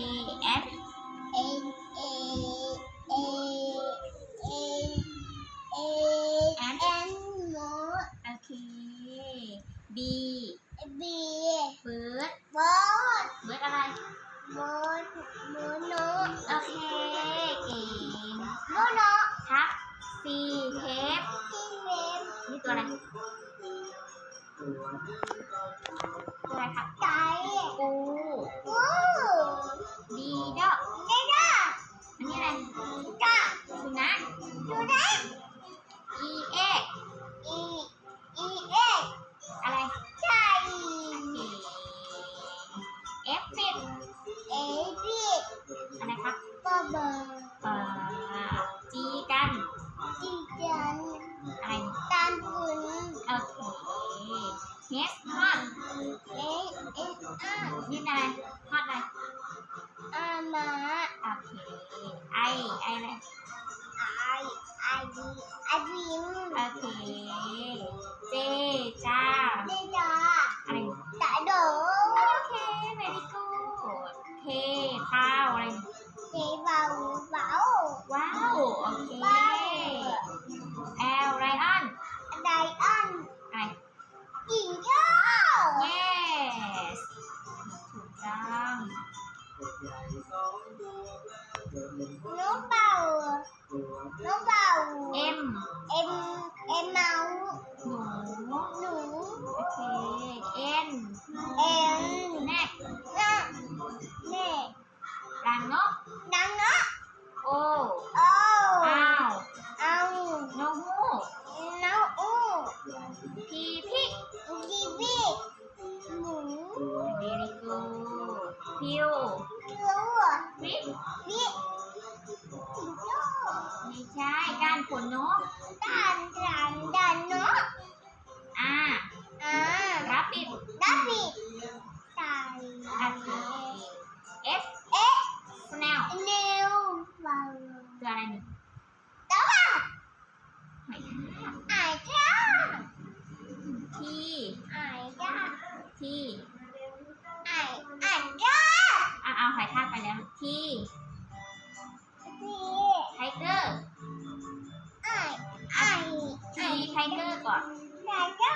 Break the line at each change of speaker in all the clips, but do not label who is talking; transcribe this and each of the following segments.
A F
A A A A A F N หมู
โอเค B
B
bird
bird
bird อะไร
bird หมูนก
โอเคเก่ง
หมูนก
ครับ C เทปนี่ตัวอะไร เคเฮสฮอต
เอเอสอา
นี่อะไรฮอตอะไร
อามา
โอเคไอไออะไร
ไอไอดีไอวิมโอ
เคเจจ้
น้องเบาน้องเบาเอ็
ม
เอ็มเอ็มเมา
หนู
หนู
โอเคเอ็น
เอ็มแน
ก
นะเน่
รังนก
ดังนะ
โอ
โอ้อ้า
ว
เอา
นกฮูก
น้องอู้
พีพิก
กีบีหมู
very good พิว
รู้
วิก
วิจิงโจ้ไม่
ใช่การขนนก
ด่านด่านด่านนก
อ่า
อ่าร
ับปิด
ดับบิดตายโอเค
F
เอ๊ะ
snail
เร็วเบาต
ัวอะไรนี่
แต่ว่า
หอยทาก
อายจ้า
T
อายจ้า
T
อายอายจ้า
อะเอาหอยทากไปแล้ว T ก่อน
อายจ้า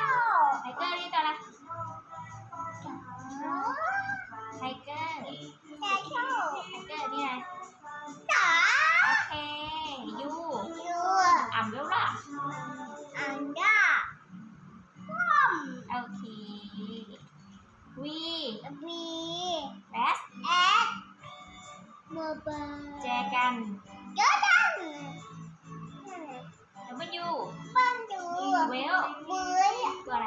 tiger นี่ตัวอะไร tiger
อายจ้า
tiger นี่อะไร
จ๋าโอ
เค U
ยู
umbrella
อายจ้าพ่อม
โอเค V
บี
best
เอสเบอร์เบอร์แจ
กัน
เยอะจั เ
วล
มือ
ตัวอะไร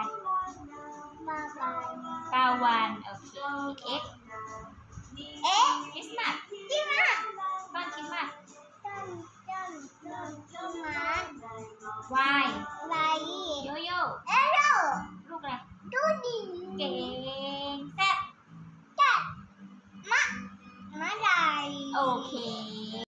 ปลาวานโอเคเอ็ก
เอ็ก
คริสต์มาสค
ริสต์มาส
ต้นคริสต์มาส
ต้นต้นต้นต้นมา
วาย
ไลโย
โย่
เอโร่
ลูกอะไร
ดูดีเก่
งแซ่บ
จัดมะมหญ่โอเค